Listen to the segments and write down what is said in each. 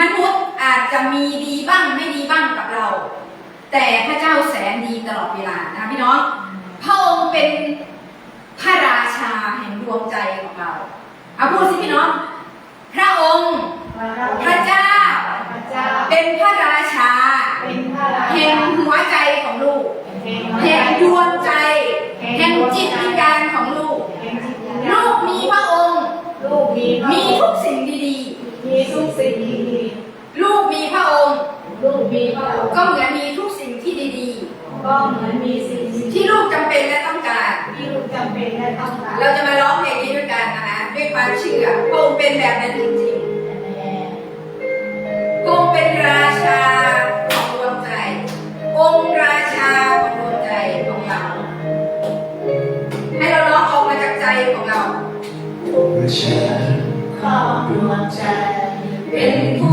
มนุษย์อาจจะมีดีบ้างไม่ดีบ้างกับเรา แต่พระเจ้าแสนดีตลอดเวลานะคะพี่น้องพระองค์เป็นพระราชาแห่งดวงใจของเราเอาพูดสิพี่น้อง พระองค์พระเจ้าพระเจ้าเป็นพระราชาเป็นพระราแห่ชางหัวใจของลูกแห่งแห่งดวงใจ แห่งจิตวิญญาณของลูก แห่งจิตวิญญา ลู ณ กมีพระองค์ ลูกมีพระ มี องค์ ทุกสิ่งดี มีทุกสิ่งดี ๆ ลูกมีพระองค์ ๆลู กมีพระองค์ก็เหมือนมีทุกสิ่งที่ดีก็เหมือนมีสิ่งๆที่ลูกจำเป็นและต้องการ ที่ลูกจำเป็นและต้องการเราจะมาร้องเพลงนี้ด้วยกันนะคะด้วยความเชื่อพระองค์เป็นแบบนั้นจริงๆพระองค์เป็นราชาของดวงใจ องค์ราชาของดวงใจของเรา ให้เราร้องออกมาจากใจของเราประชาข้าดวงใจ เป็นภู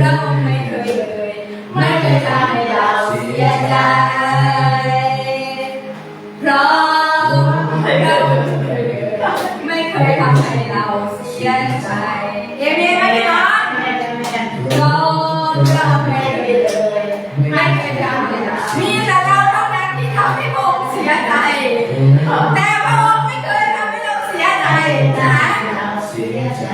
เราไม่เคยเลยไม่เคยทำให้เราเสียใจเพราะเราไม่เคยทำให้เราเสียใจเอเมนไหมพี่น้องแม่จะแม่เราเราไม่เคยเลยไม่เคยทำให้เรามีแต่เราเท่านั้นที่ทำให้พระองค์เสียใจแต่พระองค์ไม่เคยทำให้เราเสียใจนะเราเสียใจ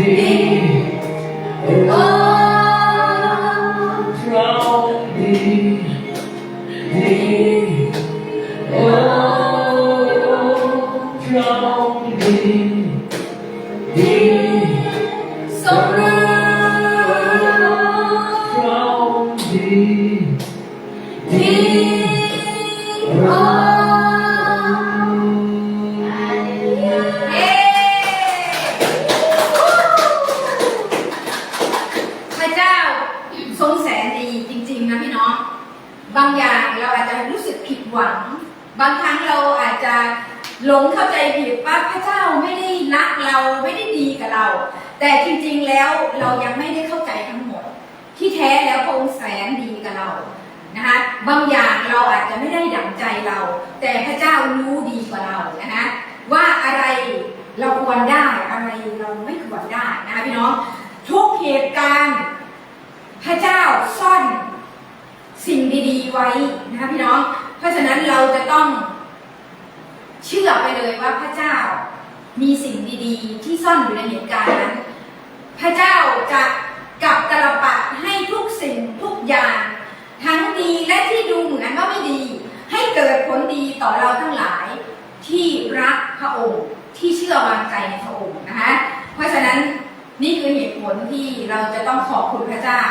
ดีโอ้เราดีดีโอ้เรา พระเจ้าทรงแสนดีจริง ๆ นะพี่น้อง บางอย่างเราอาจจะรู้สึกผิดหวัง บางครั้งเราอาจจะหลงเข้าใจผิดว่าพระเจ้าไม่ได้รักเราไม่ได้ดีกับเรา แต่จริงๆแล้วเรายังไม่ได้เข้าใจทั้งหมด ที่แท้แล้วพระองค์แสนดีกับเรานะคะบางอย่างเราอาจจะไม่ได้ดั่งใจเรา แต่พระเจ้ารู้ดีกว่าเรานะคะว่าอะไรเราควรได้อะไรเราไม่ควรได้นะคะพี่น้อง เหตุการณ์ พระเจ้าซ่อนสิ่งดีๆไว้นะคะพี่น้อง เพราะฉะนั้นเราจะต้องเชื่อไปเลยว่าพระเจ้ามีสิ่งดีๆ ที่ซ่อนอยู่ในเหตุการณ์นั้น พระเจ้าจะกลับตลปัดให้ทุกสิ่งทุกอย่าง ทั้งดีและที่ดูเหมือนว่าไม่ดี ให้เกิดผลดีต่อเราทั้งหลายที่รักพระองค์ที่เชื่อวางใจในพระองค์นะคะเพราะฉะนั้น นี่คือเหตุผลที่เราจะต้องขอบคุณพระเจ้า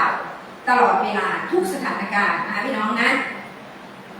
ตลอดเวลาทุกสถานการณ์นะคะพี่น้องนะ